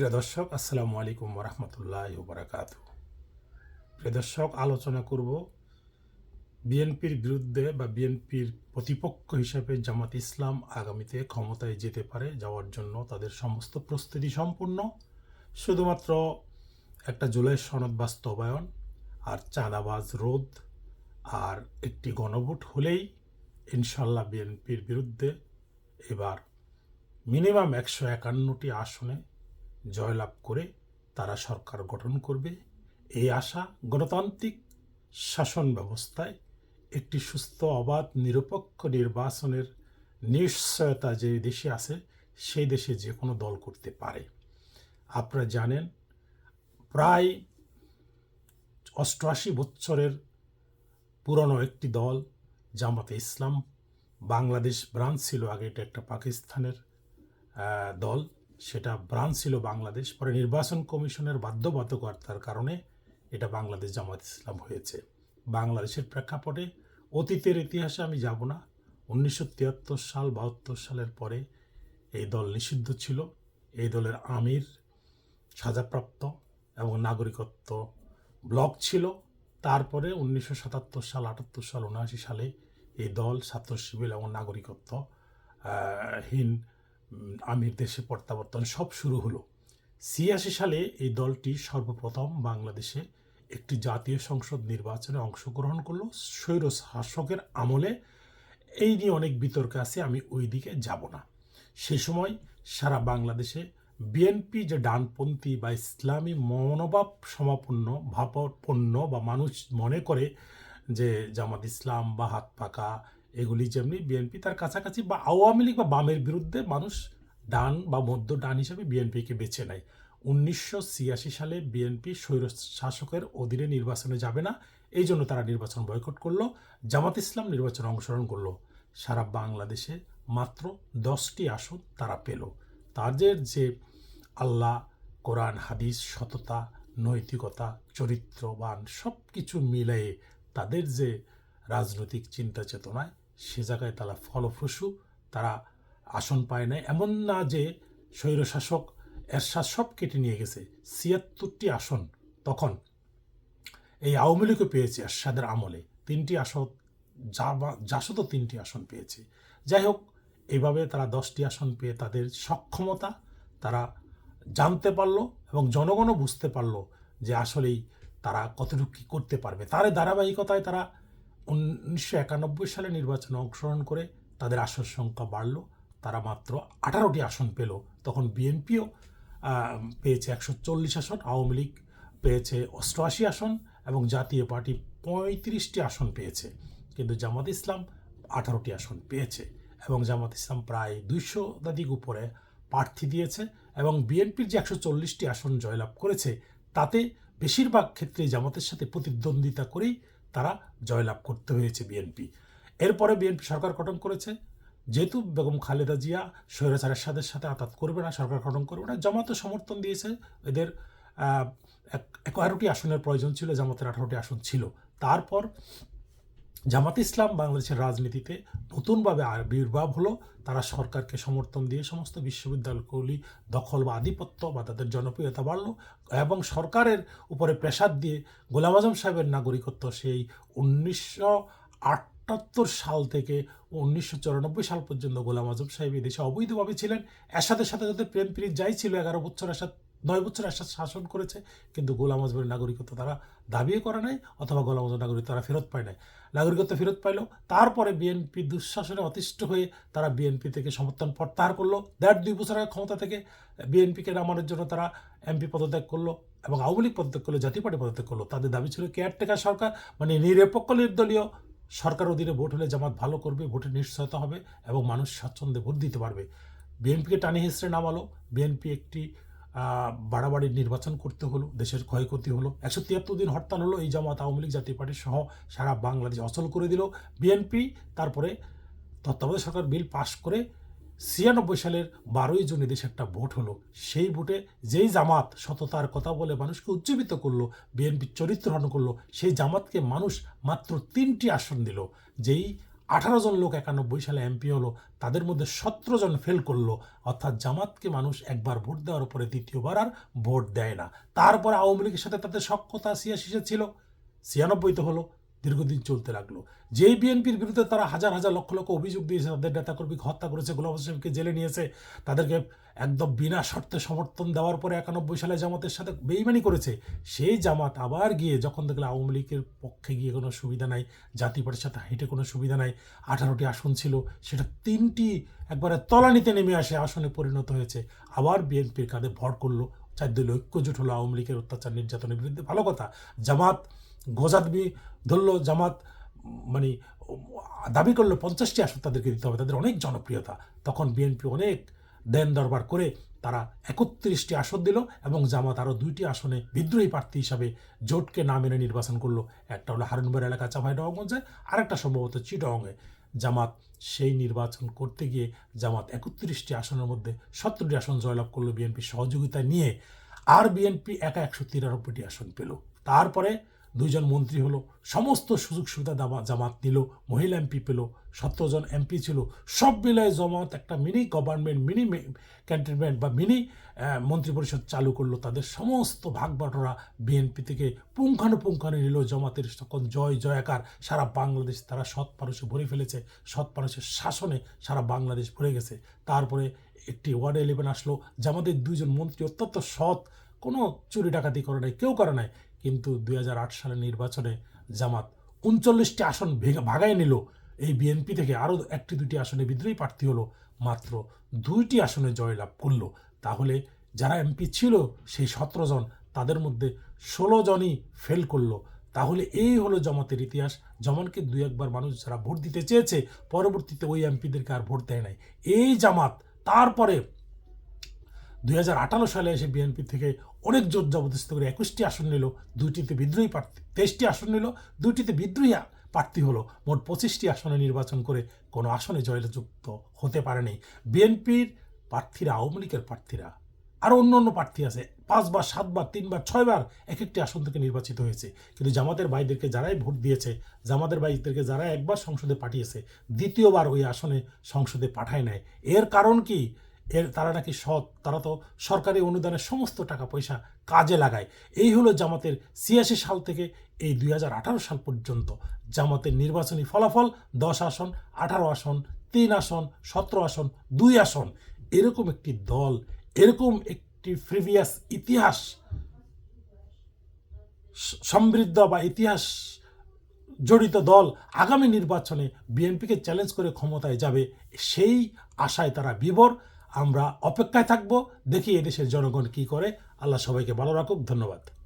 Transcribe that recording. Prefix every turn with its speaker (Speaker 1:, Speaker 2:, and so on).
Speaker 1: প্রিয় দর্শক, আসসালামু আলাইকুম রহমতুল্লাহ বারাকাত প্রিয় দর্শক, আলোচনা করব বিএনপির বিরুদ্ধে বা বিএনপির প্রতিপক্ষ হিসেবে জামাত ইসলাম আগামীতে ক্ষমতায় যেতে পারে যাওয়ার জন্য তাদের সমস্ত প্রস্তুতি সম্পূর্ণ। শুধুমাত্র একটা জুলাই সনদ বাস্তবায়ন আর চাঁদাবাজ রোধ আর একটি গণভোট হলেই ইনশাল্লাহ বিএনপির বিরুদ্ধে এবার মিনিমাম একশো একান্নটি আসনে জয়লাভ করে তারা সরকার গঠন করবে। এই আশা গণতান্ত্রিক শাসন ব্যবস্থায় একটি সুস্থ, অবাধ, নিরপেক্ষ নির্বাচনের নিশ্চয়তা যে দেশে আছে, সেই দেশে যে কোনো দল করতে পারে। আপনারা জানেন, প্রায় অষ্টআশি বছরের পুরনো একটি দল, জামাতে ইসলাম, বাংলাদেশ ব্রাঞ্চ ছিল আগে এটা একটা পাকিস্তানের দল। সেটা ব্রাঞ্চ ছিল বাংলাদেশ পরে নির্বাচন কমিশনের বাধ্যবাধকতার কারণে এটা বাংলাদেশ জামাত ইসলাম হয়েছে। বাংলাদেশের প্রেক্ষাপটে অতীতের ইতিহাসে আমি যাব না। উনিশশো তিয়াত্তর সাল বাহাত্তর সালের পরে এই দল নিষিদ্ধ ছিল। এই দলের আমির সাজাপ্রাপ্ত এবং নাগরিকত্ব ব্লক ছিল। তারপরে উনিশশো সাতাত্তর সাল আটাত্তর সাল উনআশি সালে এই দল ছাত্র শিবির এবং নাগরিকত্ব আহ, হীন উম, আমির দেশে প্রত্যাবর্তন সব শুরু হলো। ছিয়াশি সালে এই দলটি সর্বপ্রথম বাংলাদেশে একটি জাতীয় সংসদ নির্বাচনে অংশগ্রহণ করল। স্বৈর শাসকের আমলে এই নিয়ে অনেক বিতর্ক আছে, আমি ওই দিকে যাব না। সে সময় সারা বাংলাদেশে বিএনপি যে ডানপন্থী বা ইসলামী মনোভাব সমাপন্ন ভাবাপন্ন বা মানুষ মনে করে যে জামাত ইসলাম বা হাত পাকা এগুলি যেমনি বিএনপি তার কাছাকাছি বা আওয়ামী লীগ বা বামের বিরুদ্ধে মানুষ ডান বা মধ্য ডান হিসেবে বিএনপিকে বেছে নেয়। উনিশশো ছিয়াশি সালে বিএনপি স্বৈর শাসকের অধীনে নির্বাচনে যাবে না, এই জন্য তারা নির্বাচন বয়কট করল, জামাত ইসলাম নির্বাচনে অংশগ্রহণ করল। সারা বাংলাদেশে মাত্র দশটি আসন তারা পেল। তাদের যে আল্লাহ, কোরআন, হাদিস, সততা, নৈতিকতা, চরিত্রবান সব কিছু মিলিয়ে তাদের যে রাজনৈতিক চিন্তা চেতনায় সে জায়গায় তারা ফলপ্রসূ, তারা আসন পায় না এমন না যে স্বৈরশাসক এরশাদ সব কেটে নিয়ে গেছে। ছিয়াত্তরটি আসন তখন এই আওয়ামী লীগও পেয়েছে এরশাদের আমলে। তিনটি আসন যা- জাসদ তিনটি আসন পেয়েছে। যাই হোক এইভাবে তারা দশটি আসন পেয়ে তাদের সক্ষমতা তারা জানতে পারল এবং জনগণও বুঝতে পারল যে আসলেই তারা কতটুকু কী করতে পারবে। তার ধারাবাহিকতায় তারা উনিশশো একানব্বই সালে নির্বাচনে অংশগ্রহণ করে তাদের আসন সংখ্যা বাড়ল। তারা মাত্র আঠারোটি আসন পেল। তখন বিএনপিও পেয়েছে একশো চল্লিশ আসন, আওয়ামী লীগ পেয়েছে অষ্টআশি আসন এবং জাতীয় পার্টি পঁয়ত্রিশটি আসন পেয়েছে। কিন্তু জামাত ইসলাম আঠারোটি আসন পেয়েছে এবং জামাত ইসলাম প্রায় দুইশো শতাধিক উপরে প্রার্থী দিয়েছে এবং বিএনপির যে একশো চল্লিশটি আসন জয়লাভ করেছে, তাতে বেশিরভাগ ক্ষেত্রে জামাতের সাথে প্রতিদ্বন্দ্বিতা করেই তারা জয়লাভ করতে হয়েছে বিএনপি এরপরে বিএনপি সরকার গঠন করেছে। যেহেতু বেগম খালেদা জিয়া স্বৈরাচারের সাথে সাথে আতাত করবে না, সরকার গঠন করবে না জামাতও সমর্থন দিয়েছে। এদের এগারোটি আসনের প্রয়োজন ছিল, জামাতের আঠারোটি আসন ছিল। তারপর জামাত ইসলাম বাংলাদেশের রাজনীতিতে নতুনভাবে আবির্ভাব হলো। তারা সরকারকে সমর্থন দিয়ে সমস্ত বিশ্ববিদ্যালয়গুলি দখল বা আধিপত্য বা তাদের জনপ্রিয়তা বাড়লো এবং সরকারের উপরে প্রেসার দিয়ে গোলাম আজম সাহেবের নাগরিকত্ব সেই উনিশশো আটাত্তর সাল থেকে উনিশশো চুরানব্বই সাল পর্যন্ত গোলাম আজম সাহেব এদেশে অবৈধভাবে ছিলেন। এরশাদের সাথে সাথে তাদের প্রেম প্রীত যাই ছিল, এগারো বছর এরশাদ নয় বছর এরশাদ শাসন করেছে, কিন্তু গোলাম আজমের নাগরিকত্ব তারা দাবিও করে নাই, অথবা গোলাম আজমের নাগরিকত্ব তারা ফেরত পায় নাই। নাগরিকত্ব ফেরত পাইলো, তারপরে বিএনপি দুঃশাসনে অতিষ্ঠ হয়ে তারা বিএনপি থেকে সমর্থন প্রত্যাহার করল। দেড় দুই বছর আগে ক্ষমতা থেকে বিএনপিকে নামানোর জন্য তারা এমপি পদত্যাগ করল এবং আওয়ামী লীগ পদত্যাগ করল, জাতীয় পার্টি পদত্যাগ করল। তাদের দাবি ছিল কেয়ারটেকার সরকার মানে নিরপেক্ষ নির্দলীয় সরকার অধীনে ভোট হলে জামাত ভালো করবে, ভোটের নিশ্চয়তা হবে এবং মানুষ স্বাচ্ছন্দ্যে ভোট দিতে পারবে। বিএনপিকে টানি হেসড়ে নামালো। বিএনপি একটি বাড়াবাড়ি নির্বাচন করতে হলো, দেশের ক্ষয়ক্ষতি হলো। একশো তিয়াত্তর দিন হরতাল হলো, এই জামাত আওয়ামী লীগ জাতীয় পার্টি সহ সারা বাংলাদেশ অচল করে দিল। বিএনপি, তারপরে তত্ত্বাবধায়ক সরকার বিল পাশ করে ছিয়ানব্বই সালের বারোই জুন দেশে একটা ভোট হলো। সেই ভোটে যেই জামাত সততার কথা বলে মানুষকে উজ্জীবিত করল বিএনপির চরিত্র হরণ করল, সেই জামাতকে মানুষ মাত্র তিনটি আসন দিল, যেই আঠারো জন লোক একানব্বই সালে এমপি হলো, তাদের মধ্যে সতেরো জন ফেল করল। অর্থাৎ জামাতকে মানুষ একবার ভোট দেওয়ার পরে দ্বিতীয়বার আর ভোট দেয় না। তারপর আওয়ামী লীগের সাথে তাদের সক্ষতা ছিয়াশিসে ছিল। ছিয়ানব্বই তো হলো। দীর্ঘদিন চলতে লাগল। যেই বিএনপির বিরুদ্ধে তারা হাজার হাজার লক্ষ লক্ষ অভিযোগ দিয়েছে, তাদের নেতাকর্মীকে হত্যা করেছে, গোলাম হোসেনকে জেলে নিয়েছে, তাদেরকে একদম বিনা শর্তে সমর্থন দেওয়ার পরে একানব্বই সালে জামাতের সাথে বেইমানি করেছে, সেই জামাত আবার গিয়ে যখন দেখলে আওয়ামী লীগের পক্ষে গিয়ে কোনো সুবিধা নাই জাতি পার্টির সাথে হেঁটে কোনো সুবিধা নাই, আঠারোটি আসন ছিল, সেটা তিনটি একবারে তলানিতে নেমে আসে, আসনে পরিণত হয়েছে, আবার বিএনপির কাঁধে ভর করল চার দলীয় ঐক্যজোট হলো আওয়ামী লীগের অত্যাচার নির্যাতনের বিরুদ্ধে। ভালো কথা, জামাত গোজাদবি ধরলো জামাত মানে দাবি করল পঞ্চাশটি আসন তাদেরকে দিতে হবে, তাদের অনেক জনপ্রিয়তা। তখন বিএনপি অনেক দেন দরবার করে তারা একত্রিশটি আসন দিল এবং জামাত আরও দুইটি আসনে বিদ্রোহী প্রার্থী হিসাবে জোটকে না মেনে নির্বাচন করল। একটা হলো হারুনবার এলাকা চাঁপাইনবাবগঞ্জে আরেকটা সম্ভবত চিটংয়ে জামাত সেই নির্বাচন করতে গিয়ে জামাত একত্রিশটি আসনের মধ্যে সত্তরটি আসন জয়লাভ করল বিএনপি সহযোগিতা নিয়ে। আর বিএনপি একা একশো তিরানব্বইটি আসন পেল। তারপরে দুইজন মন্ত্রী হলো, সমস্ত সুযোগ সুবিধা দাবা জামাত নিল, মহিলা এমপি পেল জন এমপি ছিল, সব মিলায় জমাত একটা মিনি গভর্নমেন্ট মিনি ক্যান্টনমেন্ট বা মিনি মন্ত্রিপরিষদ চালু করল। তাদের সমস্ত ভাগ বাটোরা বিএনপি থেকে পুঙ্খানুপুঙ্খানু নিল জমাতের তখন জয়, জয়াকার। সারা বাংলাদেশ তারা সৎ মানুষে ভরে ফেলেছে, সৎ মানুষের শাসনে সারা বাংলাদেশ ভরে গেছে। তারপরে একটি ওয়ার্ড ইলেভেন আসলো, জামাতের দুইজন মন্ত্রী অত্যন্ত সৎ কোনো চুরি ডাকাতি করে নাই, কেউ করে নাই। কিন্তু দুই সালের নির্বাচনে জামাত উনচল্লিশটি আসন ভেঙে ভাগায় নিল। এই বিএনপি থেকে আরও একটি দুটি আসনে বিদ্রোহী প্রার্থী হলো, মাত্র দুইটি আসনে জয়লাভ করল। তাহলে যারা এমপি ছিল, সেই সতেরো জন, তাদের মধ্যে ষোলো জনই ফেল করল। তাহলে এই হলো জমাতের ইতিহাস। জমানকে দুই একবার মানুষ যারা ভোট দিতে চেয়েছে, পরবর্তীতে ওই এমপিদেরকে আর ভোট দেয় নাই। এই জামাত, তারপরে দুই হাজার আঠারো সালে এসে বিএনপি থেকে অনেক জোর জবরদস্ত করে একুশটি আসন নিল, দুইটিতে বিদ্রোহী প্রার্থী, তেইশটি আসন নিল, দুইটিতে বিদ্রোহী প্রার্থী হলো। মোট পঁচিশটি আসনে নির্বাচন করে কোনো আসনে জয়যুক্ত হতে পারেনি। বিএনপির প্রার্থীরা, আওয়ামী লীগের প্রার্থীরা, আরও অন্য অন্য প্রার্থী আছে। পাঁচবার, সাতবার, তিনবার, ছয়বার এক একটি আসন থেকে নির্বাচিত হয়েছে। কিন্তু জামাতের ভাইদেরকে যারাই ভোট দিয়েছে, জামাতের ভাইদেরকে যারা একবার সংসদে পাঠিয়েছে, দ্বিতীয়বার ওই আসনে সংসদে পাঠায় নেয় এর কারণ কি? এর তারা নাকি সৎ, তারা তো সরকারি অনুদানের সমস্ত টাকা, পয়সা কাজে লাগায়। এই হলো জামাতের ছিয়াশি সাল থেকে এই দুই হাজার আঠারো সাল পর্যন্ত। জামাতের নির্বাচনী ফলাফল দশ আসন, আঠারো আসন, তিন আসন, সতেরো আসন, দুই আসন। এরকম একটি দল, এরকম একটি প্রিভিয়াস ইতিহাস, সমৃদ্ধ বা ইতিহাস জড়িত দল আগামী নির্বাচনে বিএনপিকে চ্যালেঞ্জ করে ক্ষমতায় যাবে, সেই আশায় তারা বিবর আমরা অপেক্ষায় থাকব দেখি এদেশের জনগণ কি করে। আল্লাহ সবাইকে ভালো রাখুক ধন্যবাদ।